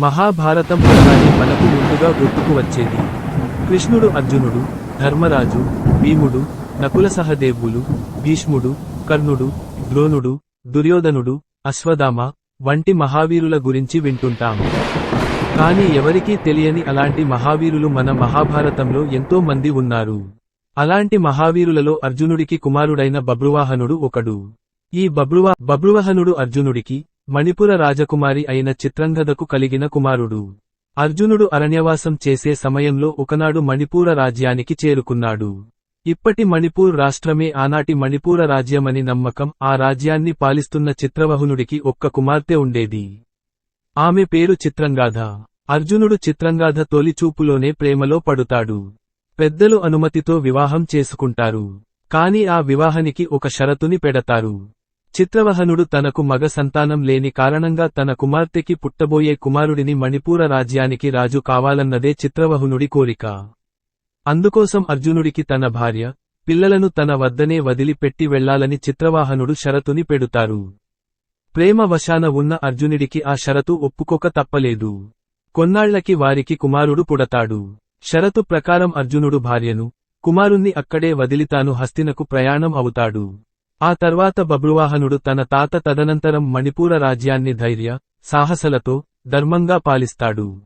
మహాభారతం అనగానే మనకు ముందుగా గుర్తుకు వచ్చేది. కృష్ణుడు అర్జునుడు ధర్మరాజు భీముడు నకుల సహదేవులు భీష్ముడు కర్ణుడు ద్రోణుడు దుర్యోధనుడు అశ్వధామ వంటి మహావీరుల గురించి వింటుంటాం. కానీ ఎవరికీ తెలియని అలాంటి మహావీరులు మన మహాభారతంలో ఎంతో మంది ఉన్నారు. అలాంటి మహావీరులలో అర్జునుడికి కుమారుడైన బబ్రువాహనుడు ఒకడు. ఈ బబ్రువా బబ్రువాహనుడు అర్జునుడికి మణిపుర రాజకుమారి అయిన చిత్రంగదకు కలిగిన కుమారుడు. అర్జునుడు అరణ్యవాసం చేసే సమయంలో ఒకనాడు మణిపూర రాజ్యానికి చేరుకున్నాడు. ఇప్పటి మణిపూర్ రాష్ట్రమే ఆనాటి మణిపూర రాజ్యమని నమ్మకం ఆ రాజ్యాన్ని పాలిస్తున్న చిత్రవహునుడికి ఒక్క కుమార్తె ఉండేది. ఆమె పేరు చిత్రంగాధ. అర్జునుడు చిత్రంగాధ తొలిచూపులోనే ప్రేమలో పడుతాడు. పెద్దలు అనుమతితో వివాహం చేసుకుంటారు. కాని ఆ వివాహానికి ఒక షరతుని పెడతారు. చిత్రవహనుడు తనకు మగ సంతానం లేని కారణంగా తన కుమార్తెకి పుట్టబోయే కుమారుడిని మణిపూర రాజ్యానికి రాజు కావాలన్నదే చిత్రవహనుడి కోరిక. అందుకోసం అర్జునుడికి తన భార్య పిల్లలను తన వద్దనే వదిలిపెట్టి వెళ్ళాలని చిత్రవాహనుడు షరతుని పెడుతారు. ప్రేమ వశాన ఉన్న అర్జునుడికి ఆ షరతు ఒప్పుకోక తప్పలేదు. కొన్నాళ్ళకి వారికి కుమారుడు పుడతాడు. షరతు ప్రకారం అర్జునుడు భార్యను కుమారుణ్ణి అక్కడే వదిలితాను హస్తినకు ప్రయాణం అవుతాడు. ఆ తర్వాత బబ్రువాహనుడు తన తాత తదనంతరం మణిపూర రాజ్యాన్ని ధైర్య సాహసలతో ధర్మంగా పాలిస్తాడు.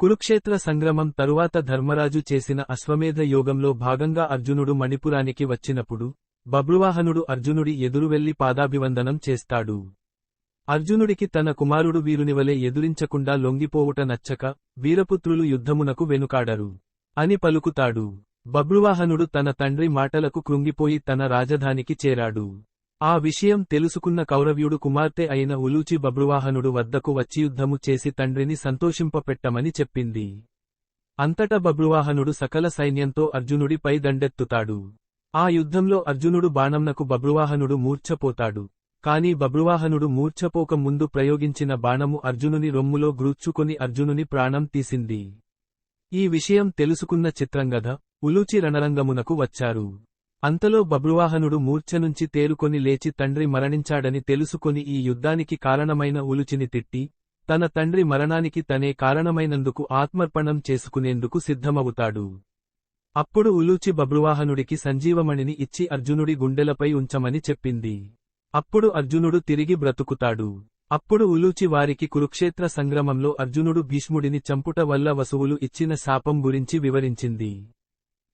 కురుక్షేత్ర సంగ్రమం తరువాత ధర్మరాజు చేసిన అశ్వమేధ యోగంలో భాగంగా అర్జునుడు మణిపురానికి వచ్చినప్పుడు బబ్రువాహనుడు అర్జునుడి ఎదురు వెళ్ళి పాదాభివందనం చేస్తాడు. అర్జునుడికి తన కుమారుడు వీరునివలే ఎదురించకుండా లొంగిపోవుట నచ్చక వీరపుత్రులు యుద్ధమునకు వెనుకాడరు అని పలుకుతాడు. బబ్రువాహనుడు తన తండ్రి మాటలకు కృంగిపోయి తన రాజధానికి చేరాడు. ఆ విషయం తెలుసుకున్న కౌరవ్యుడు కుమార్తె అయిన ఉలూచి బబ్రువాహనుడు వద్దకు వచ్చి యుద్ధము చేసి తండ్రిని సంతోషింపపెట్టమని చెప్పింది. అంతటా బబ్రువాహనుడు సకల సైన్యంతో అర్జునుడిపై దండెత్తుతాడు. ఆ యుద్ధంలో అర్జునుడు బాణంనకు బబ్రువాహనుడు మూర్ఛపోతాడు. కాని బబ్రువాహనుడు మూర్ఛపోక ముందు ప్రయోగించిన బాణము అర్జునుని రొమ్ములో గ్రూచ్చుకొని అర్జునుని ప్రాణం తీసింది. ఈ విషయం తెలుసుకున్న చిత్రంగధ ఉలూచి రణరంగమునకు వచ్చారు. అంతలో బబ్రువాహనుడు మూర్ఛనుంచి తేరుకొని లేచి తండ్రి మరణించాడని తెలుసుకొని ఈ యుద్ధానికి కారణమైన ఉలుచిని తిట్టి తన తండ్రి మరణానికి తనే కారణమైనందుకు ఆత్మర్పణం చేసుకునేందుకు సిద్ధమవుతాడు. అప్పుడు ఉలూచి బబ్రువాహనుడికి సంజీవమణిని ఇచ్చి అర్జునుడి గుండెలపై ఉంచమని చెప్పింది. అప్పుడు అర్జునుడు తిరిగి బ్రతుకుతాడు. అప్పుడు ఉలూచి వారికి కురుక్షేత్ర సంగ్రమంలో అర్జునుడు భీష్ముడిని చంపుట వల్ల వసువులు ఇచ్చిన శాపం గురించి వివరించింది.